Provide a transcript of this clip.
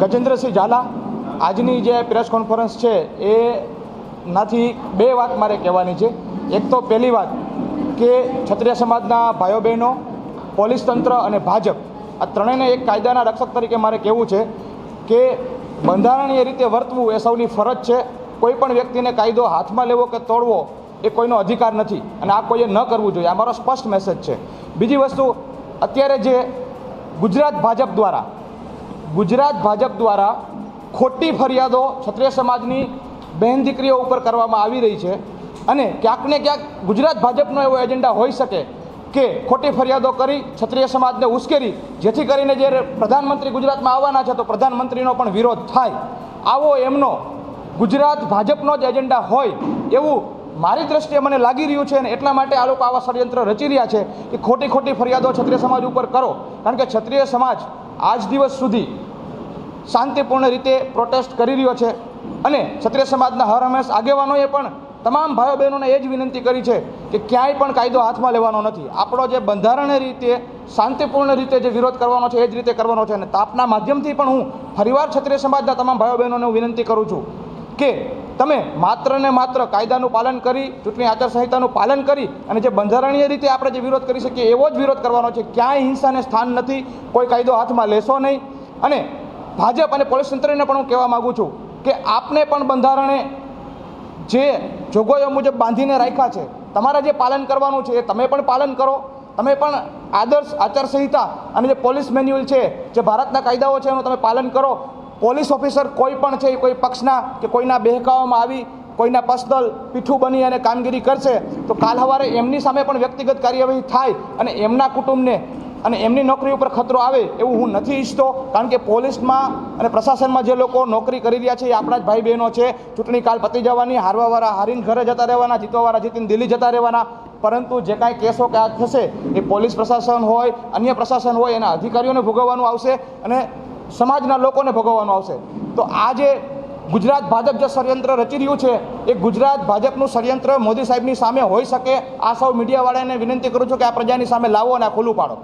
ગજેન્દ્રસિંહ ઝાલા, આજની જે press conference છે, એ નાથી બે વાત મારે કહેવાની છે. એક તો પહેલી વાત કે ક્ષત્રિય સમાજના ભાઈઓ બહેનો, પોલીસ તંત્ર અને ભાજપ, આ ત્રણેયને એક કાયદાના રક્ષક તરીકે મારે કહેવું છે કે બંધારણીય રીતે વર્તવું એ સૌની ફરજ છે. કોઈ પણ વ્યક્તિને કાયદો હાથમાં લેવો કે તોડવો એ કોઈનો અધિકાર નથી અને આ કોઈએ ન કરવું જોઈએ. આ સ્પષ્ટ મેસેજ છે. બીજી વસ્તુ, અત્યારે જે ગુજરાત ભાજપ દ્વારા ગુજરાત ભાજપ દ્વારા ખોટી ફરિયાદો ક્ષત્રિય સમાજની બહેન દીકરીઓ ઉપર કરવામાં આવી રહી છે અને ક્યાંક ને ક્યાંક ગુજરાત ભાજપનો એવો એજન્ડા હોઈ શકે કે ખોટી ફરિયાદો કરી ક્ષત્રિય સમાજને ઉશ્કેરી, જેથી કરીને જે પ્રધાનમંત્રી ગુજરાતમાં આવવાના છે તો પ્રધાનમંત્રીનો પણ વિરોધ થાય. આવો એમનો ગુજરાત ભાજપનો જ એજન્ડા હોય એવું મારી દ્રષ્ટિએ મને લાગી રહ્યું છે અને એટલા માટે આ લોકો આવા ષડયંત્ર રચી રહ્યા છે કે ખોટી ખોટી ફરિયાદો ક્ષત્રિય સમાજ ઉપર કરો. કારણ કે ક્ષત્રિય સમાજ આજ દિવસ સુધી શાંતિપૂર્ણ રીતે પ્રોટેસ્ટ કરી રહ્યો છે. અને ક્ષત્રિય સમાજના હર હંમેશ આગેવાનોએ પણ તમામ ભાઈઓ બહેનોને એ જ વિનંતી કરી છે કે ક્યાંય પણ કાયદો હાથમાં લેવાનો નથી. આપણો જે બંધારણીય રીતે, શાંતિપૂર્ણ રીતે જે વિરોધ કરવાનો છે એ જ રીતે કરવાનો છે. અને તાપના માધ્યમથી પણ હું ફરીવાર ક્ષત્રિય સમાજના તમામ ભાઈઓ બહેનોને હું વિનંતી કરું છું કે તમે માત્ર ને માત્ર કાયદાનું પાલન કરી, ચૂંટણી આચારસંહિતાનું પાલન કરી અને જે બંધારણીય રીતે આપણે જે વિરોધ કરી શકીએ, એવો જ વિરોધ કરવાનો છે. ક્યાંય હિંસાને સ્થાન નથી, કોઈ કાયદો હાથમાં લેશો નહીં. અને ભાજપ અને પોલીસ તંત્રને પણ હું કહેવા માગું છું કે આપને પણ બંધારણે જે જોગવાઈઓ મુજબ બાંધીને રાખ્યા છે, તમારે જે પાલન કરવાનું છે, એ તમે પણ પાલન કરો. તમે પણ આદર્શ આચારસંહિતા અને જે પોલીસ મેન્યુઅલ છે, જે ભારતના કાયદાઓ છે, એનું તમે પાલન કરો. પોલીસ ઓફિસર કોઈ પણ છે એ કોઈ પક્ષના કે કોઈના બહેકાવામાં આવી, કોઈના પર્સનલ પીઠું બની અને કામગીરી કરશે, તો કાલ સવારે એમની સામે પણ વ્યક્તિગત કાર્યવાહી થાય અને એમના કુટુંબને અને એમની નોકરી ઉપર ખતરો આવે એવું હું નથી ઈચ્છતો, કારણ કે પોલીસમાં અને પ્રશાસનમાં જે લોકો નોકરી કરી રહ્યા છે એ આપણા જ ભાઈ બહેનો છે. ચૂંટણી કાલ પતી જવાની, હારવાવાળા હારીને ઘરે જતા રહેવાના, જીતવાવાળા જીતીને દિલ્હી જતા રહેવાના, પરંતુ જે કાંઈ કેસો કે આ થશે એ પોલીસ પ્રશાસન હોય, અન્ય પ્રશાસન હોય, એના અધિકારીઓને ભોગવવાનું આવશે અને સમાજના લોકોને ભોગવવાનો આવશે. તો આ જે ગુજરાત ભાજપ જે ષડયંત્ર રચી રહ્યું છે, એ ગુજરાત ભાજપનું ષડયંત્ર મોદી સાહેબની સામે હોઈ શકે. આ સૌ મીડિયાવાળાને વિનંતી કરું છું કે આ પ્રજાની સામે લાવો અને આ ખુલ્લું પાડો.